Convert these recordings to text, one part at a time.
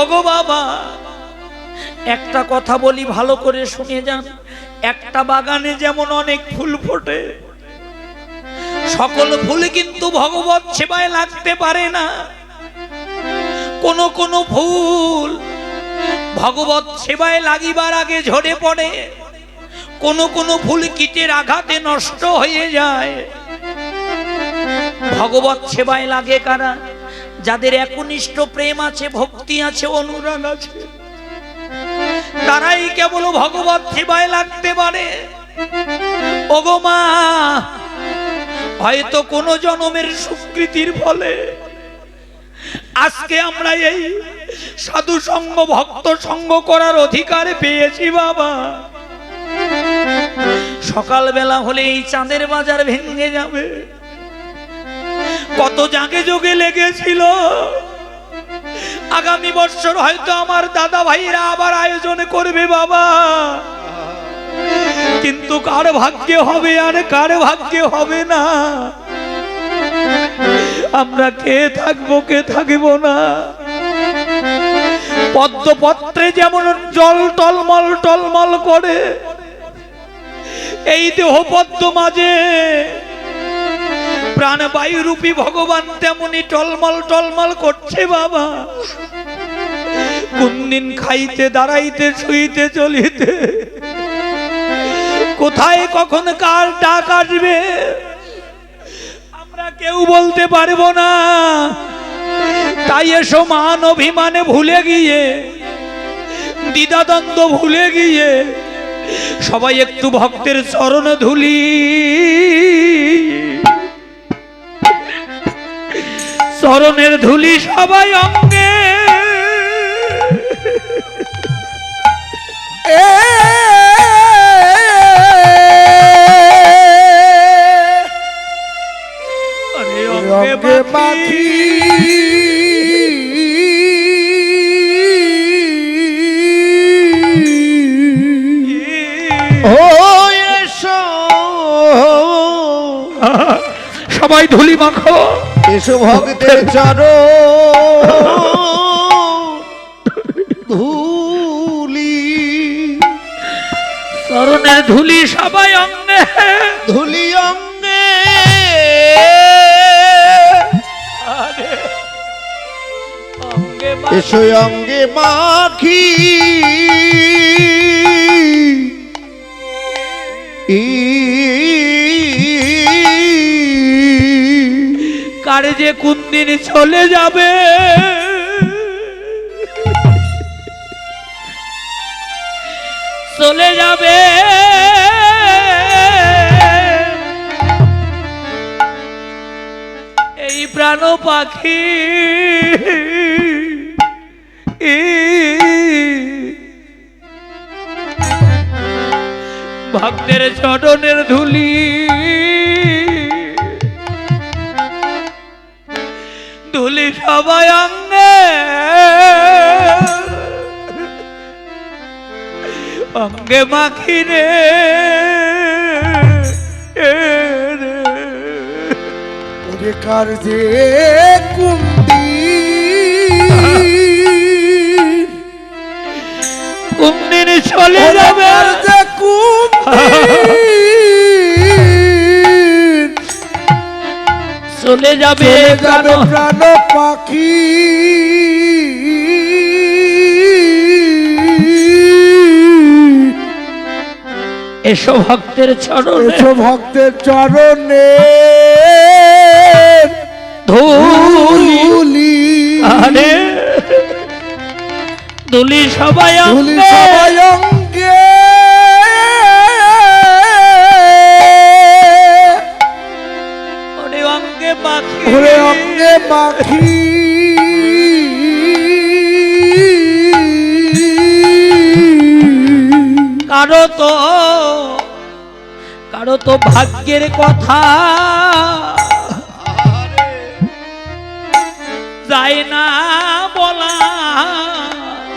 ওগো বাবা, একটা কথা বলি, ভালো করে শুনে যান। একটা বাগানে যেমন অনেক ফুল ফোটে, সকল ফুল কিন্তু ভগবত সেবায় লাগতে পারে না। কোন কোন ফুল ভগবত সেবায় লাগিবার আগে ঝরে পড়ে, কোন কোন ফুল কীটের আঘাতে নষ্ট হয়ে যায়। ভগবত সেবায় লাগে কারা? যাদের একনিষ্ঠ প্রেম আছে, ভক্তি আছে, অনুরাগ আছে, তারাই কেবল ভগবত সেবায় লাগতে পারে। ওগো মা, হয়তো কোনো জনমের সুকৃতির ফলে আজকে আমরা এই সাধু সঙ্গ, ভক্ত সঙ্গ করার অধিকার পেয়েছি, বাবা। সকালবেলা হলে এই চাঁদের বাজার ভেঙে যাবে। কত জাগে যোগে লেগেছিল। আগামী বছর হয়তো আমার দাদা ভাইরা আবার আয়োজন করবে বাবা। কিন্তু কার ভাগ্যে হবে আর কার ভাগ্যে হবে না। আমরা কে থাকব কে থাকব না। পদ্মপত্রে যেমন জল টলমল টলমল করে, এই দেহ পদ্ম মাঝে প্রাণবায়ু রূপী ভগবান তেমনি টলমল টলমল করছে বাবা। কোন দিন খাইতে, দাঁড়াইতে, শুইতে, চলিতে। কোথায়, কখন, কার ডাক আসবে? আমরা কেউ বলতে পারব না। তাই এসো মান অভিমানে ভুলে গিয়ে, দ্বিধাদ্বন্দ্ব ভুলে গিয়ে, সবাই একটু ভক্তের চরণ ধুলি। চরণের ধুলি সবাই অঙ্গে। অঙ্গে মাখি ও এসো। সবাই ধুলি মাখো। এসো ভক্তের চর। ধুলি। চরণের ধুলি সবাই অঙ্গে। ধুলি অঙ্গে। এসো অঙ্গে মাখি। কারে যে কোন দিন চলে যাবে? চলে যাবে। এই প্রাণ পাখি ভক্তের চরণের ধুলি। সবাই অঙ্গে অঙ্গে মাখি রে। ওরে কার যে কুন্দি কোনদিন চলে যাবে। যে কুন্দি চলে যাবে প্রাণ। প্রাণ পাখি। এসো ভক্তের চরণে। এসো ভক্তের চরণে। ধুলি। আরে। ধুলি সবাই ধুলি সবাই অঙ্গে। ওরে অঙ্গে মাখি কারও তো কারও তো ভাগ্যের কথা। যায় না বলা।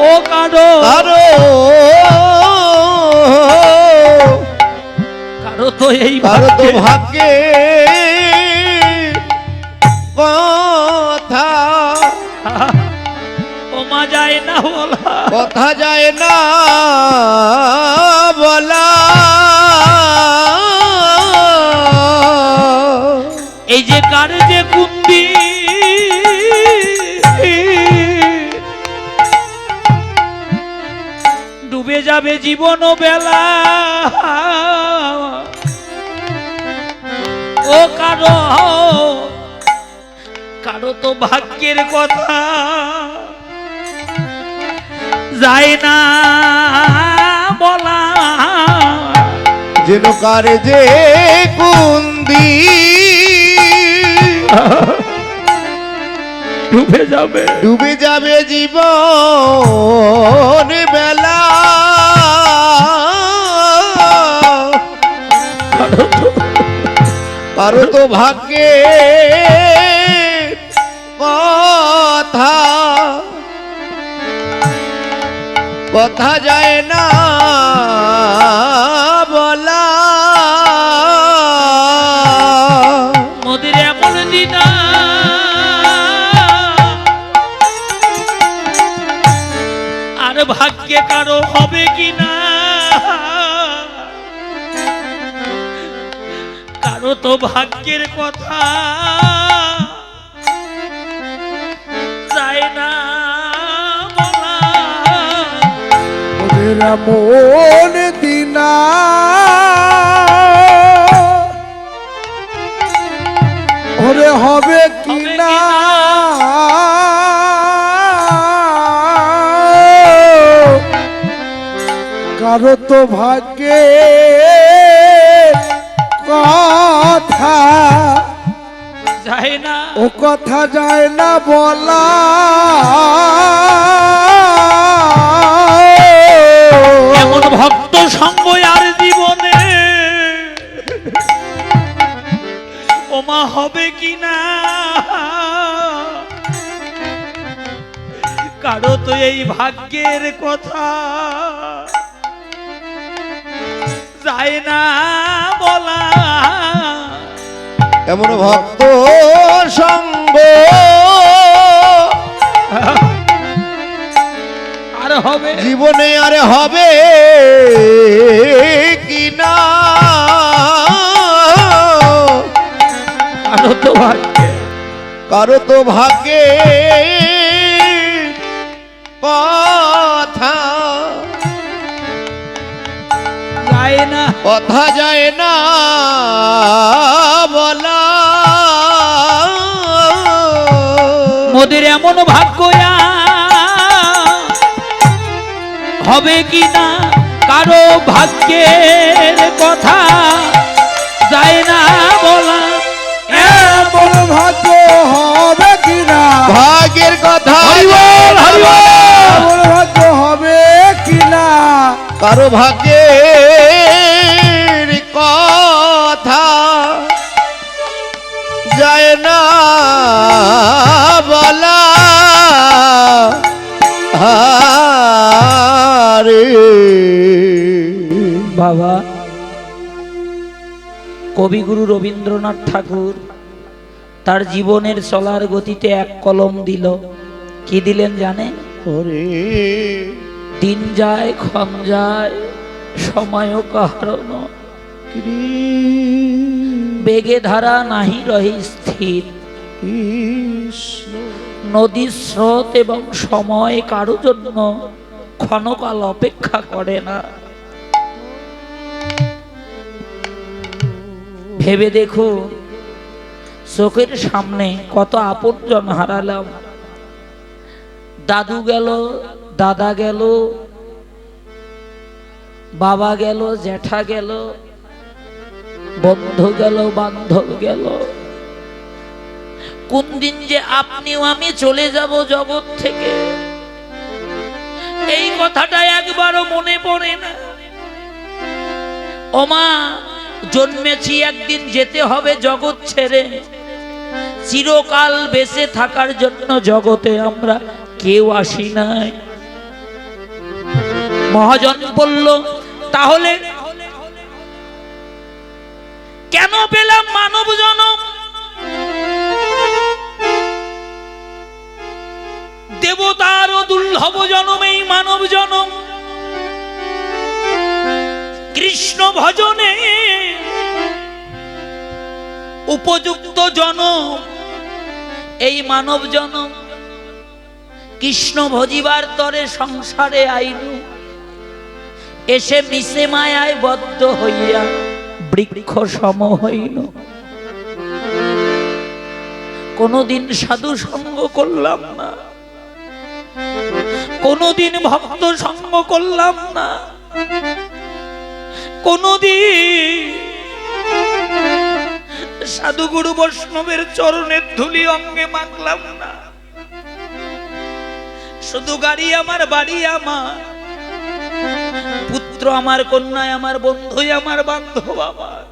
ও কারও আরও কারও তো এই আর তো ভাগ্যে ভাগ্যে কথা। ও ক্ষমা যায় না বলা। কথা যায় না বলা। এই যে কার যে কুন্দি ডুবে যাবে জীবন ও বেলা। ও কারও কারও তো ভাগ্যের কথা? যায় না বলা। যেন কারে যে কুন্দি ডুবে যাবে। ডুবে যাবে জীবন বেলা। কারও তো ভাগ্যে কথা যায় না, বলা। মোদের এমন দিনা আর ভাগ্যে কারও হবে কি না? কারও তো ভাগ্যের কথা যায় না। ওদের মন দিনা। ওরে হবে কি হবে কি না না? কারও তো ভাগ্যে কথা যায় না। ও কথা যায় না বলা। এমন ভক্ত সঙ্গ আর জীবনে। ওমা হবে কি না? কারও তো এই ভাগ্যের কথা যায় না বলা। এমন ভক্ত সঙ্গ হবে? জীবনে আর হবে কি না? কারও তো ভাগ্যে। কারও তো ভাগ্যে কথা যায় না। কথা যায় না বলা। মোদের এমন ভাগ্য হবে কি না কারও ভাগ্যের কথা যায় না বলা। এমন ভাগ্য হবে কি না ভাগ্যের কথা। এমন ভাগ্য হবে কি না কারও ভাগ্যের কথা যায় না বলা। আরে বাবা কবিগুরু রবীন্দ্রনাথ ঠাকুর তার জীবনের চলার গতিতে এক কলম দিল। কি দিলেন জানে? ওরে। দিন যায় ক্ষণ যায় সময় কারণ বেগে ধারা নাহি রহি স্থির। নদীর স্রোত এবং সময় কারও জন্য ক্ষণকাল অপেক্ষা করে না। ভেবে দেখো, চোখের সামনে কত আপনজন হারালাম। দাদু গেল, দাদা গেল, বাবা গেল, জ্যাঠা গেল, বন্ধু গেল, বান্ধব গেল। কোন দিন যে আপনিও আমি চলে যাব জগৎ থেকে। এই কথাটা একবারও মনে পড়ে না। ওমা, জন্মেছি একদিন যেতে হবে জগৎ ছেড়ে। চিরকাল বেঁচে থাকার জন্য জগতে আমরা কেউ আসি নাই। মহাজন বলল, তাহলে কেন পেলাম মানব জনম? দেবতারও দুর্লভ জনম মানব জনম। কৃষ্ণ ভজনে উপযুক্ত জনম, এই মানব জনম। কৃষ্ণ ভজিবার তরে সংসারে আইনু, এসে মিশে মায়ায় বদ্ধ হইয়া বৃক্ষ সম হইল কোনদিন সাধু সঙ্গ করলাম না। কোনদিন ভক্ত সঙ্গ করলাম না। কোনদিন সাধুগুরু বৈষ্ণবের চরণের ধুলি অঙ্গে মাখলাম না। শুধু গাড়ি আমার, বাড়ি আমার। পুত্র আমার কন্যায় আমার বন্ধুই আমার, বান্ধব আমার।